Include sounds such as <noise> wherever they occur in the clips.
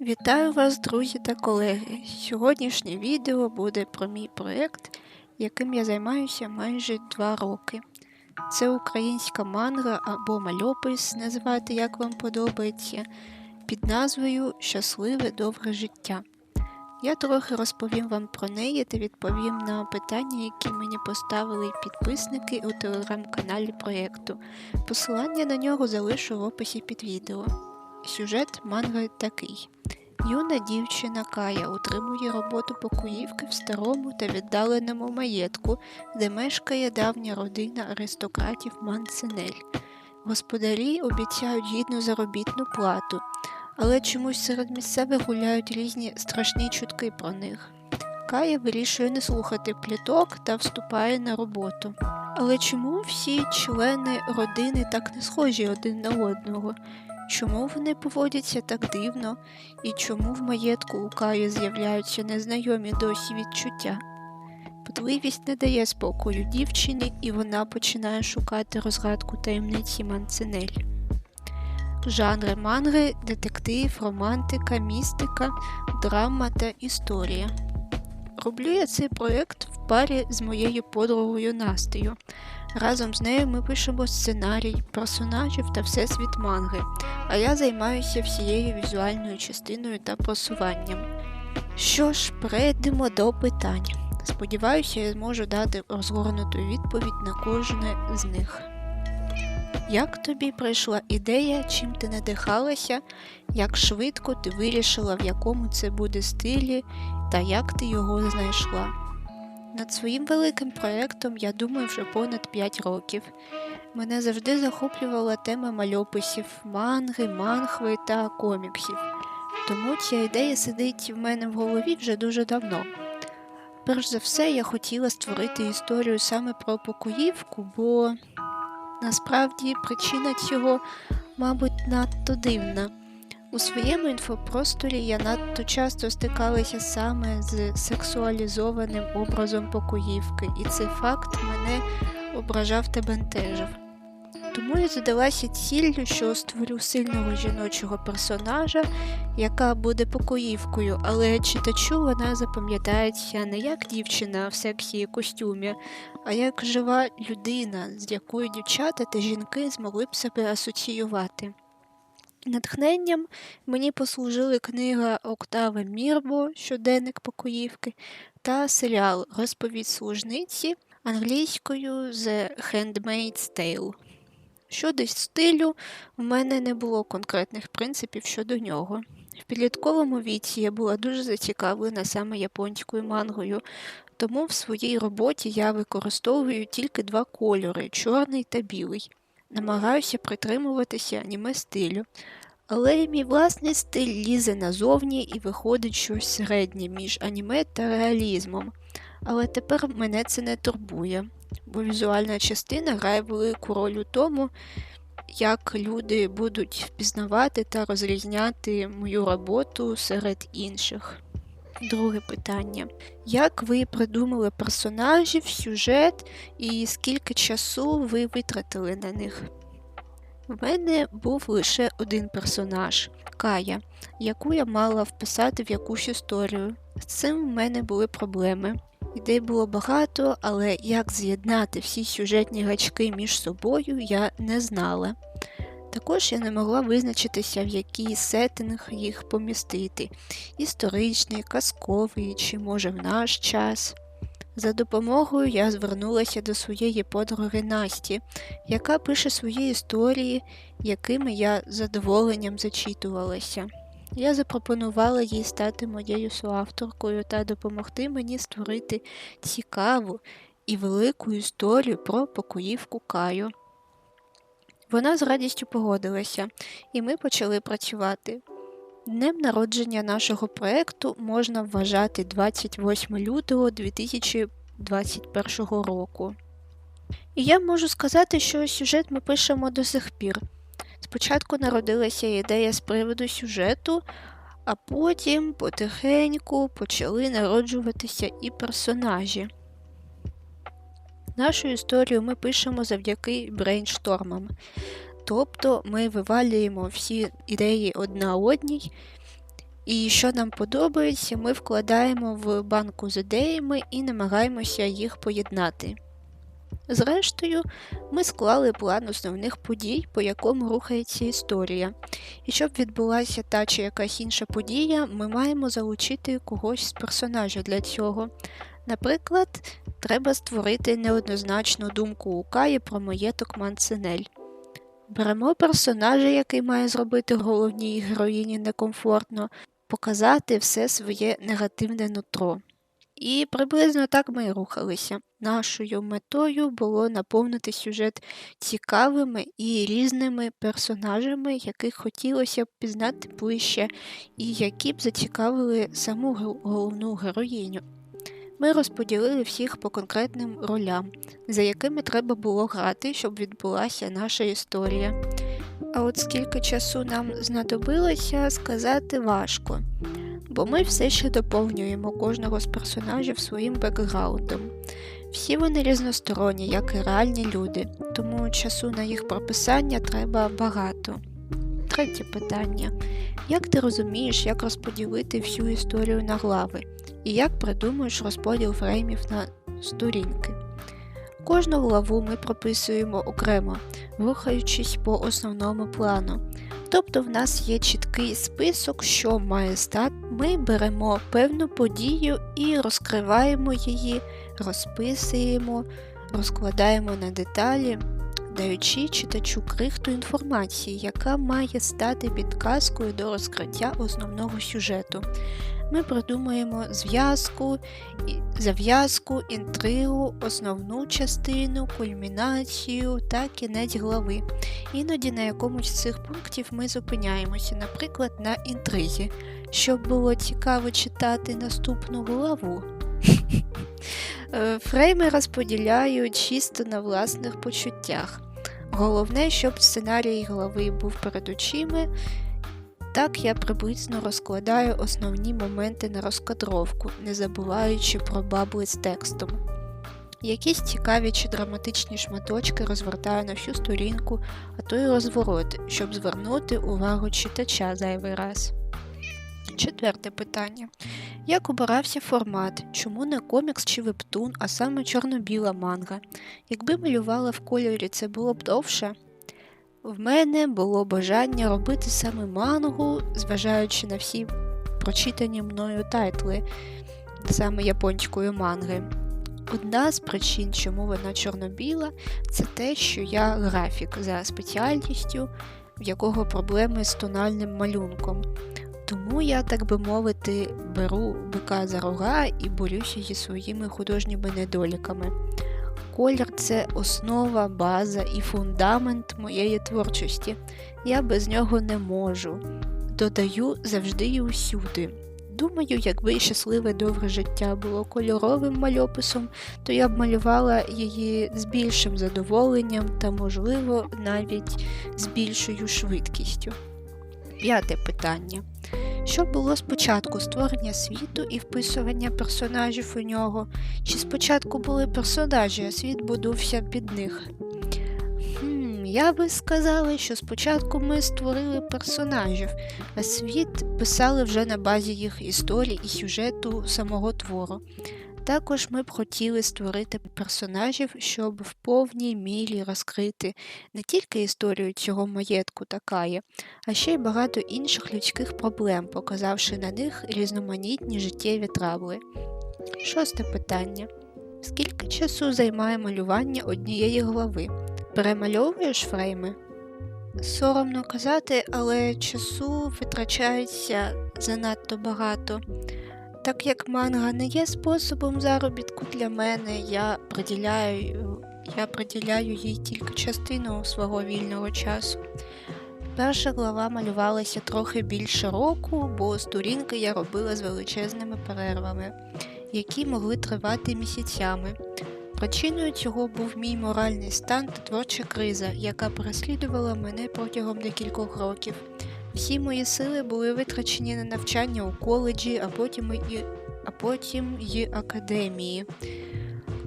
Вітаю вас, друзі та колеги! Сьогоднішнє відео буде про мій проєкт, яким я займаюся майже два роки. Це українська манга або мальопис, називайте як вам подобається, під назвою Щасливе довге життя. Я трохи розповім вам про неї та відповім на питання, які мені поставили підписники у телеграм-каналі проєкту. Посилання на нього залишу в описі під відео. Сюжет манги такий. Юна дівчина Кая отримує роботу покоївки в старому та віддаленому маєтку, де мешкає давня родина аристократів Мансенель. Господарі обіцяють гідну заробітну плату, але чомусь серед місцевих гуляють різні страшні чутки про них. Кая вирішує не слухати пліток та вступає на роботу. Але чому всі члени родини так не схожі один на одного? Чому вони поводяться так дивно, і чому в маєтку у Каї з'являються незнайомі досі відчуття? Путливість не дає спокою дівчині, і вона починає шукати розгадку таємниці Манцинель. Жанри манги, детектив, романтика, містика, драма та історія. Роблю я цей проєкт в парі з моєю подругою Настею. Разом з нею ми пишемо сценарій, персонажів та всесвіт манги, а я займаюся всією візуальною частиною та просуванням. Що ж, перейдемо до питань. Сподіваюся, я зможу дати розгорнуту відповідь на кожне з них. Як тобі прийшла ідея, чим ти надихалася, як швидко ти вирішила, в якому це буде стилі, та як ти його знайшла? Над своїм великим проєктом я думаю вже понад 5 років. Мене завжди захоплювала тема мальописів, манги, манхви та коміксів. Тому ця ідея сидить в мене в голові вже дуже давно. Перш за все, я хотіла створити історію саме про покоївку, бо насправді причина цього, мабуть, надто дивна. У своєму інфопросторі я надто часто стикалася саме з сексуалізованим образом покоївки, і цей факт мене ображав та бентежив. Тому я задалася ціллю, що створю сильного жіночого персонажа, яка буде покоївкою, але читачу вона запам'ятається не як дівчина в сексі і костюмі, а як жива людина, з якою дівчата та жінки змогли б себе асоціювати. Натхненням мені послужили книга Октави Мірбо Щоденник покоївки та серіал Розповідь служниці англійською The Handmaid's Tale. Щодо стилю, в мене не було конкретних принципів щодо нього. В підлітковому віці я була дуже зацікавлена саме японською мангою, тому в своїй роботі я використовую тільки два кольори чорний та білий. Намагаюся притримуватися аніме стилю, але мій власний стиль лізе назовні і виходить щось середнє між аніме та реалізмом. Але тепер мене це не турбує, бо візуальна частина грає велику роль у тому, як люди будуть впізнавати та розрізняти мою роботу серед інших. Друге питання. Як ви придумали персонажів, сюжет і скільки часу ви витратили на них? В мене був лише один персонаж Кая, яку я мала вписати в якусь історію. З цим в мене були проблеми. Ідей було багато, але як з'єднати всі сюжетні гачки між собою, я не знала. Також я не могла визначитися, в який сеттинг їх помістити історичний, казковий чи, може, в наш час. За допомогою я звернулася до своєї подруги Насті, яка пише свої історії, якими я з задоволенням зачитувалася. Я запропонувала їй стати моєю соавторкою та допомогти мені створити цікаву і велику історію про покоївку Каю. Вона з радістю погодилася, і ми почали працювати. Днем народження нашого проєкту можна вважати 28 лютого 2021 року. І я можу сказати, що сюжет ми пишемо до сих пір. Спочатку народилася ідея з приводу сюжету, а потім потихеньку почали народжуватися і персонажі. Нашу історію ми пишемо завдяки брейнштормам. Тобто ми вивалюємо всі ідеї одна одній. І що нам подобається, ми вкладаємо в банку з ідеями і намагаємося їх поєднати. Зрештою, ми склали план основних подій, по якому рухається історія. І щоб відбулася та чи якась інша подія, ми маємо залучити когось з персонажа для цього. Наприклад, треба створити неоднозначну думку у Каї про маєток Манцинель. Беремо персонажа, який має зробити головній героїні некомфортно, показати все своє негативне нутро. І приблизно так ми і рухалися. Нашою метою було наповнити сюжет цікавими і різними персонажами, яких хотілося б пізнати ближче, і які б зацікавили саму головну героїню. Ми розподілили всіх по конкретним ролям, за якими треба було грати, щоб відбулася наша історія. А от скільки часу нам знадобилося, сказати важко, бо ми все ще доповнюємо кожного з персонажів своїм бекграундом. Всі вони різносторонні, як і реальні люди, тому часу на їх прописання треба багато. Третє питання: як ти розумієш, як розподілити всю історію на глави? І як придумуєш розподіл фреймів на сторінки? Кожну главу ми прописуємо окремо, рухаючись по основному плану. Тобто в нас є чіткий список, що має стати. Ми беремо певну подію і розкриваємо її, розписуємо, розкладаємо на деталі, даючи читачу крихту інформації, яка має стати підказкою до розкриття основного сюжету. Ми продумуємо зв'язку, зав'язку, інтригу, основну частину, кульмінацію та кінець глави. Іноді на якомусь з цих пунктів ми зупиняємося, наприклад, на інтризі, щоб було цікаво читати наступну главу. <laughs> Е, фрейми розподіляють чисто на власних почуттях. Головне, щоб сценарій голови був перед очима. Так я приблизно розкладаю основні моменти на розкадровку, не забуваючи про бабли з текстом. Якісь цікаві чи драматичні шматочки розвертаю на всю сторінку, а то й розворот, щоб звернути увагу читача зайвий раз. Четверте питання. Як обирався формат? Чому не комікс чи вебтун, а саме чорно-біла манга? Якби малювала в кольорі, це було б довше? В мене було бажання робити саме мангу, зважаючи на всі прочитані мною тайтли, саме японської манги. Одна з причин, чому вона чорно-біла, це те, що я графік за спеціальністю, в якого проблеми з тональним малюнком. Тому я, так би мовити, беру бика за рога і борюся зі своїми художніми недоліками. Колір це основа, база і фундамент моєї творчості. Я без нього не можу. Додаю завжди і усюди. Думаю, якби щасливе довге життя було кольоровим мальописом, то я б малювала її з більшим задоволенням та, можливо, навіть з більшою швидкістю. П'яте питання. Що було спочатку створення світу і вписування персонажів у нього? Чи спочатку були персонажі, а світ будувся під них? Хм, Я би сказала, що спочатку ми створили персонажів, а світ писали вже на базі їх історій і сюжету самого твору. Також ми б хотіли створити персонажів, щоб в повній мірі розкрити не тільки історію цього маєтку Такає, а ще й багато інших людських проблем, показавши на них різноманітні життєві трабли. Шосте питання. Скільки часу займає малювання однієї глави? Перемальовуєш фрейми? Соромно казати, але часу витрачається занадто багато. Так як манга не є способом заробітку для мене, я приділяю я приділяю їй тільки частину свого вільного часу. Перша глава малювалася трохи більше року, бо сторінки я робила з величезними перервами, які могли тривати місяцями. Причиною цього був мій моральний стан та творча криза, яка переслідувала мене протягом декількох років. Всі мої сили були витрачені на навчання у коледжі, а потім і, а потім і академії.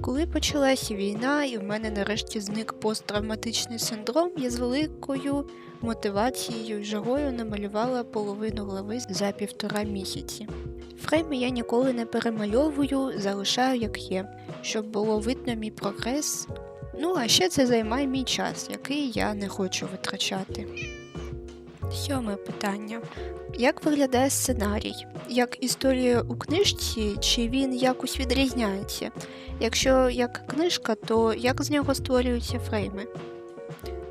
Коли почалася війна і в мене нарешті зник посттравматичний синдром, я з великою мотивацією і жагою намалювала половину глави за півтора місяці. Фрейми я ніколи не перемальовую, залишаю як є, щоб було видно мій прогрес. Ну, а ще це займає мій час, який я не хочу витрачати. Сьоме питання. Як виглядає сценарій? Як історія у книжці, чи він якось відрізняється? Якщо як книжка, то як з нього створюються фрейми?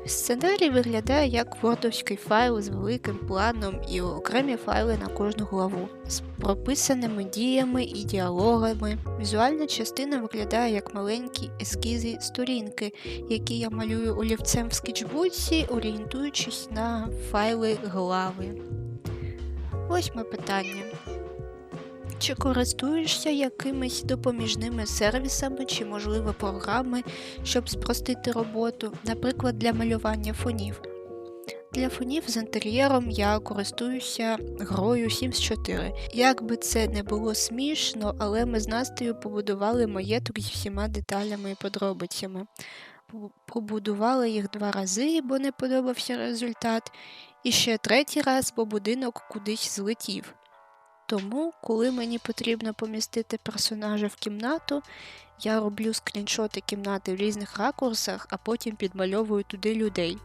Сценарій виглядає як вордовський файл з великим планом і окремі файли на кожну главу з прописаними діями і діалогами. Візуальна частина виглядає як маленькі ескізи сторінки, які я малюю олівцем в скетчбуці, орієнтуючись на файли глави. Восьме питання. Чи користуєшся якимись допоміжними сервісами чи, можливо, програми, щоб спростити роботу, наприклад, для малювання фонів? Для фонів з інтер'єром я користуюся грою Sims 4. Як би це не було смішно, але ми з Настею побудували маєток зі всіма деталями і подробицями. Побудували їх два рази, бо не подобався результат, і ще третій раз, бо будинок кудись злетів. Тому, коли мені потрібно помістити персонажа в кімнату, я роблю скріншоти кімнати в різних ракурсах, а потім підмальовую туди людей.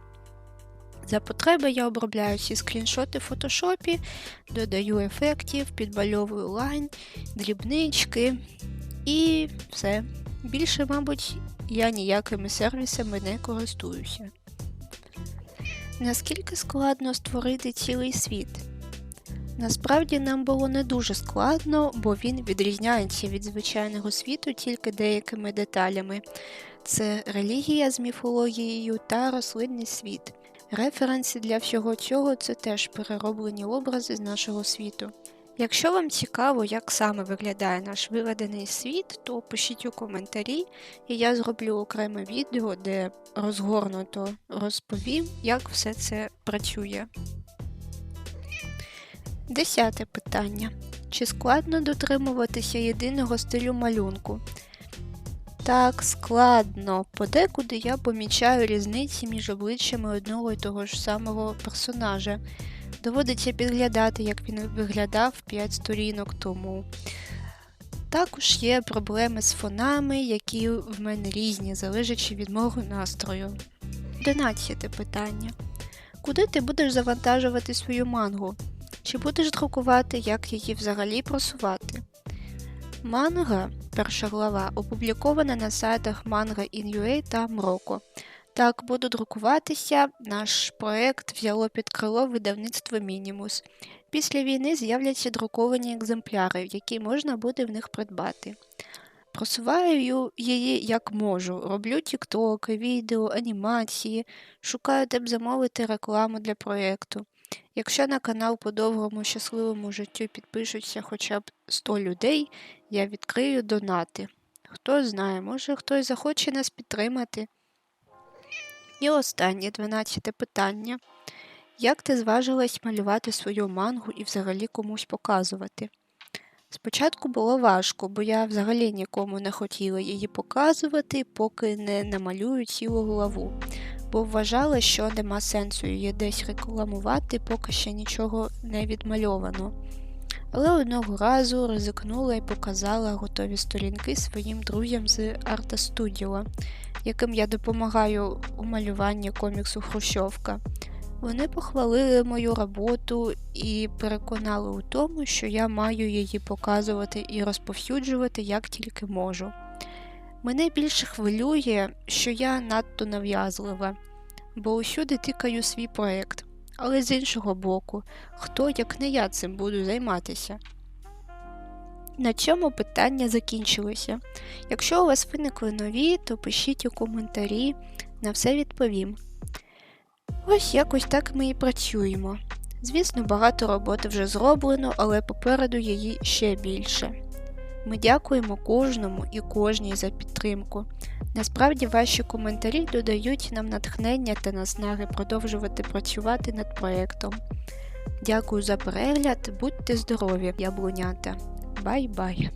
За потреби я обробляю ці скріншоти в фотошопі, додаю ефектів, підмальовую лайн, дрібнички і все. Більше, мабуть, я ніякими сервісами не користуюся. Наскільки складно створити цілий світ? Насправді нам було не дуже складно, бо він відрізняється від звичайного світу тільки деякими деталями: це релігія з міфологією та рослинний світ. Референси для всього цього це теж перероблені образи з нашого світу. Якщо вам цікаво, як саме виглядає наш виведений світ, то пишіть у коментарі, і я зроблю окреме відео, де розгорнуто розповім, як все це працює. Десяте питання. Чи складно дотримуватися єдиного стилю малюнку? Так, складно. Подекуди я помічаю різниці між обличчями одного і того ж самого персонажа. Доводиться підглядати, як він виглядав 5 сторінок тому. Також є проблеми з фонами, які в мене різні, залежачи від мого настрою. 11 питання. Куди ти будеш завантажувати свою мангу? Чи будеш друкувати, як її взагалі просувати? Манга, перша глава, опублікована на сайтах Manga.in.ua та Mroko. Так, буду друкуватися. Наш проект взяло під крило видавництво Мінімус. Після війни з'являться друковані екземпляри, які можна буде в них придбати. Просуваю її як можу, роблю тіктоки, відео, анімації, шукаю де б замовити рекламу для проєкту. Якщо на канал по довгому щасливому життю підпишуться хоча б 100 людей, я відкрию донати. Хто знає, може хтось захоче нас підтримати. І останнє 12 питання. Як ти зважилась малювати свою мангу і взагалі комусь показувати? Спочатку було важко, бо я взагалі нікому не хотіла її показувати, поки не намалюю цілу главу бо вважала, що нема сенсу її десь рекламувати, поки ще нічого не відмальовано. Але одного разу ризикнула і показала готові сторінки своїм друзям з Арта Studio, яким я допомагаю у малюванні коміксу Хрущовка. Вони похвалили мою роботу і переконали у тому, що я маю її показувати і розповсюджувати як тільки можу. Мене більше хвилює, що я надто нав'язлива, бо усюди тикаю свій проєкт. Але з іншого боку, хто, як не я цим буду займатися? На цьому питання закінчилося. Якщо у вас виникли нові, то пишіть у коментарі, на все відповім. Ось якось так ми і працюємо. Звісно, багато роботи вже зроблено, але попереду її ще більше. Ми дякуємо кожному і кожній за підтримку. Насправді ваші коментарі додають нам натхнення та наснаги продовжувати працювати над проєктом. Дякую за перегляд, будьте здорові, яблунята. Бай-бай!